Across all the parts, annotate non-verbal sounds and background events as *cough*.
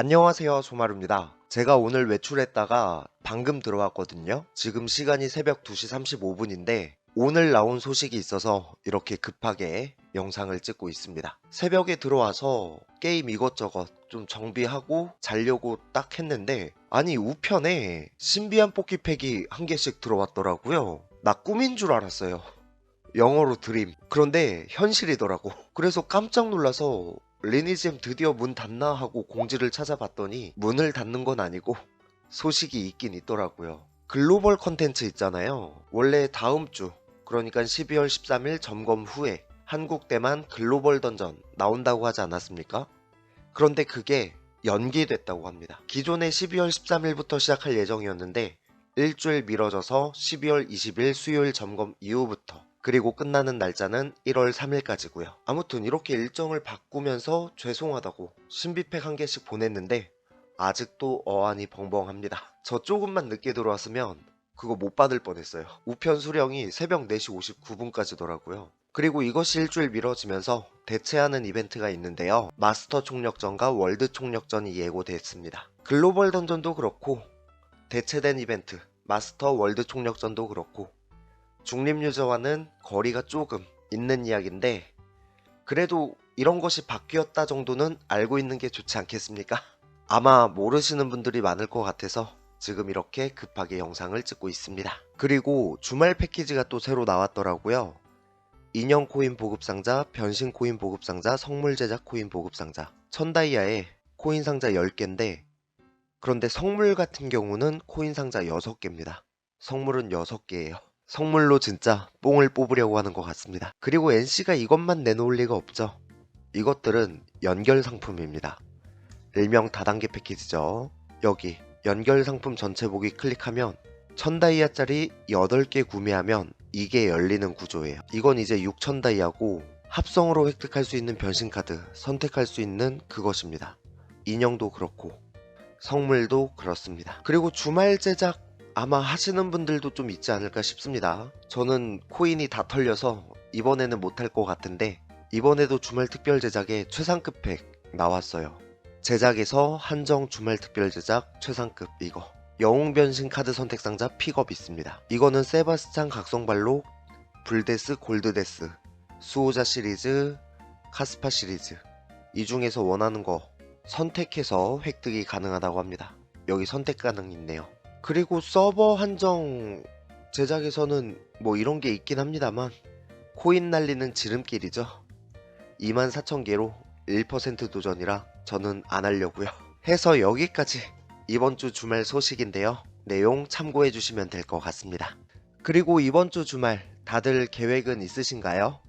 안녕하세요 소마루입니다. 제가 오늘 외출했다가 방금 들어왔거든요. 지금 시간이 새벽 2시 35분인데 오늘 나온 소식이 있어서 이렇게 급하게 영상을 찍고 있습니다. 새벽에 들어와서 게임 이것저것 좀 정비하고 자려고 딱 했는데 아니 우편에 신비한 뽑기팩이 한 개씩 들어왔더라고요. 나 꿈인 줄 알았어요. 영어로 드림. 그런데 현실이더라고. 그래서 깜짝 놀라서 리니지엠 드디어 문 닫나 하고 공지를 찾아봤더니 문을 닫는 건 아니고 소식이 있긴 있더라고요. 글로벌 컨텐츠 있잖아요. 원래 다음 주 그러니까 12월 13일 점검 후에 한국 대만 글로벌 던전 나온다고 하지 않았습니까? 그런데 그게 연기됐다고 합니다. 기존에 12월 13일부터 시작할 예정이었는데 일주일 미뤄져서 12월 20일 수요일 점검 이후부터 그리고 끝나는 날짜는 1월 3일까지고요. 아무튼 이렇게 일정을 바꾸면서 죄송하다고 신비팩 한 개씩 보냈는데 아직도 어안이 벙벙합니다. *laughs* 저 조금만 늦게 들어왔으면 그거 못 받을 뻔했어요. 우편 수령이 새벽 4시 59분까지더라고요. 그리고 이것이 일주일 미뤄지면서 대체하는 이벤트가 있는데요. 마스터 총력전과 월드 총력전이 예고됐습니다. 글로벌 던전도 그렇고 대체된 이벤트 마스터 월드 총력전도 그렇고 중립 유저와는 거리가 조금 있는 이야기인데 그래도 이런 것이 바뀌었다 정도는 알고 있는 게 좋지 않겠습니까? *laughs* 아마 모르시는 분들이 많을 것 같아서 지금 이렇게 급하게 영상을 찍고 있습니다. 그리고 주말 패키지가 또 새로 나왔더라고요. 인형 코인 보급 상자, 변신 코인 보급 상자, 성물 제작 코인 보급 상자. 천다이아에 코인 상자 10개인데 그런데 성물 같은 경우는 코인 상자 6개입니다. 성물은 6개예요. 성물로 진짜 뽕을 뽑으려고 하는 것 같습니다. 그리고 NC가 이것만 내놓을 리가 없죠. 이것들은 연결 상품입니다. 일명 다단계 패키지죠. 여기 연결 상품 전체 보기 클릭하면 1000다이아짜리 8개 구매하면 이게 열리는 구조예요. 이건 이제 6000다이아고 합성으로 획득할 수 있는 변신카드 선택할 수 있는 그것입니다. 인형도 그렇고 성물도 그렇습니다. 그리고 주말 제작 아마 하시는 분들도 좀 있지 않을까 싶습니다. 저는 코인이 다 털려서 이번에는 못할 것 같은데 이번에도 주말 특별 제작에 최상급 팩 나왔어요. 제작에서 한정 주말 특별 제작 최상급 이거 영웅 변신 카드 선택 상자 픽업 있습니다. 이거는 세바스찬 각성발로 불데스 골드데스 수호자 시리즈 카스파 시리즈 이 중에서 원하는 거 선택해서 획득이 가능하다고 합니다. 여기 선택 가능 있네요. 그리고 서버 한정 제작에서는 뭐 이런 게 있긴 합니다만 코인 날리는 지름길이죠. 24,000개로 1% 도전이라 저는 안 하려고요. 해서 여기까지 이번 주 주말 소식인데요. 내용 참고해 주시면 될 것 같습니다. 그리고 이번 주 주말 다들 계획은 있으신가요?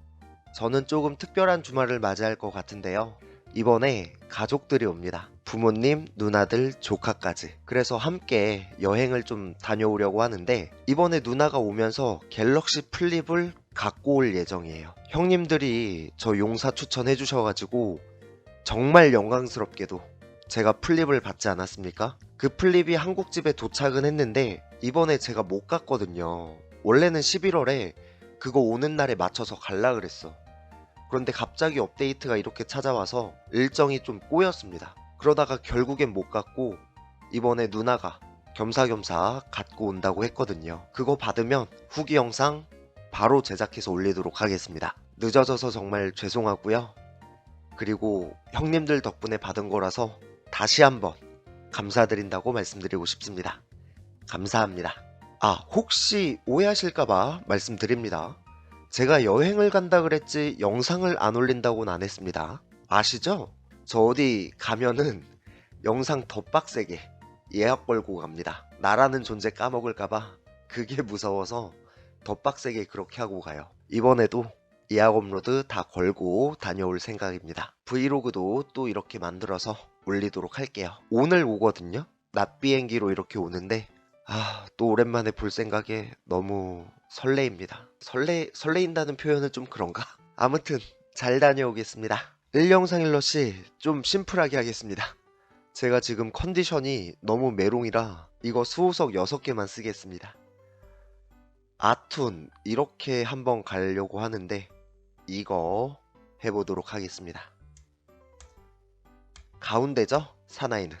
저는 조금 특별한 주말을 맞이할 것 같은데요. 이번에 가족들이 옵니다. 부모님, 누나들, 조카까지. 그래서 함께 여행을 좀 다녀오려고 하는데 이번에 누나가 오면서 갤럭시 플립을 갖고 올 예정이에요. 형님들이 저 용사 추천해 주셔가지고 정말 영광스럽게도 제가 플립을 받지 않았습니까? 그 플립이 한국 집에 도착은 했는데 이번에 제가 못 갔거든요. 원래는 11월에 그거 오는 날에 맞춰서 갈라 그랬어. 그런데 갑자기 업데이트가 이렇게 찾아와서 일정이 좀 꼬였습니다. 그러다가 결국엔 못 갔고 이번에 누나가 겸사겸사 갖고 온다고 했거든요. 그거 받으면 후기 영상 바로 제작해서 올리도록 하겠습니다. 늦어져서 정말 죄송하고요. 그리고 형님들 덕분에 받은 거라서 다시 한번 감사드린다고 말씀드리고 싶습니다. 감사합니다. 아, 혹시 오해하실까봐 말씀드립니다. 제가 여행을 간다 그랬지 영상을 안 올린다고는 안 했습니다. 아시죠? 저 어디 가면은 영상 더 빡세게 예약 걸고 갑니다. 나라는 존재 까먹을까봐 그게 무서워서 더 빡세게 그렇게 하고 가요. 이번에도 예약 업로드 다 걸고 다녀올 생각입니다. 브이로그도 또 이렇게 만들어서 올리도록 할게요. 오늘 오거든요? 낮 비행기로 이렇게 오는데 아, 또 오랜만에 볼 생각에 너무 설레입니다. 설레, 설레인다는 표현은 좀 그런가? 아무튼 잘 다녀오겠습니다. 1영상 1러시 좀 심플하게 하겠습니다. 제가 지금 컨디션이 너무 메롱이라 이거 수호석 6개만 쓰겠습니다. 아툰 이렇게 한번 가려고 하는데 이거 해보도록 하겠습니다. 가운데죠? 사나이는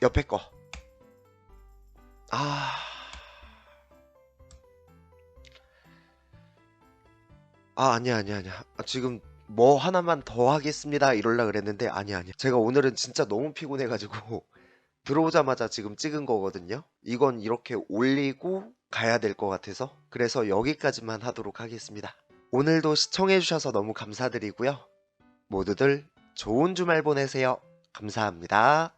옆에 거. 아. 아, 아니야, 아니야, 아니야. 아, 지금 뭐 하나만 더 하겠습니다. 이럴라 그랬는데, 아니야, 아니야. 제가 오늘은 진짜 너무 피곤해 가지고, *laughs* 들어오자마자 지금 찍은 거거든요. 이건 이렇게 올리고 가야 될 것 같아서, 그래서 여기까지만 하도록 하겠습니다. 오늘도 시청해주셔서 너무 감사드리고요. 모두들 좋은 주말 보내세요. 감사합니다.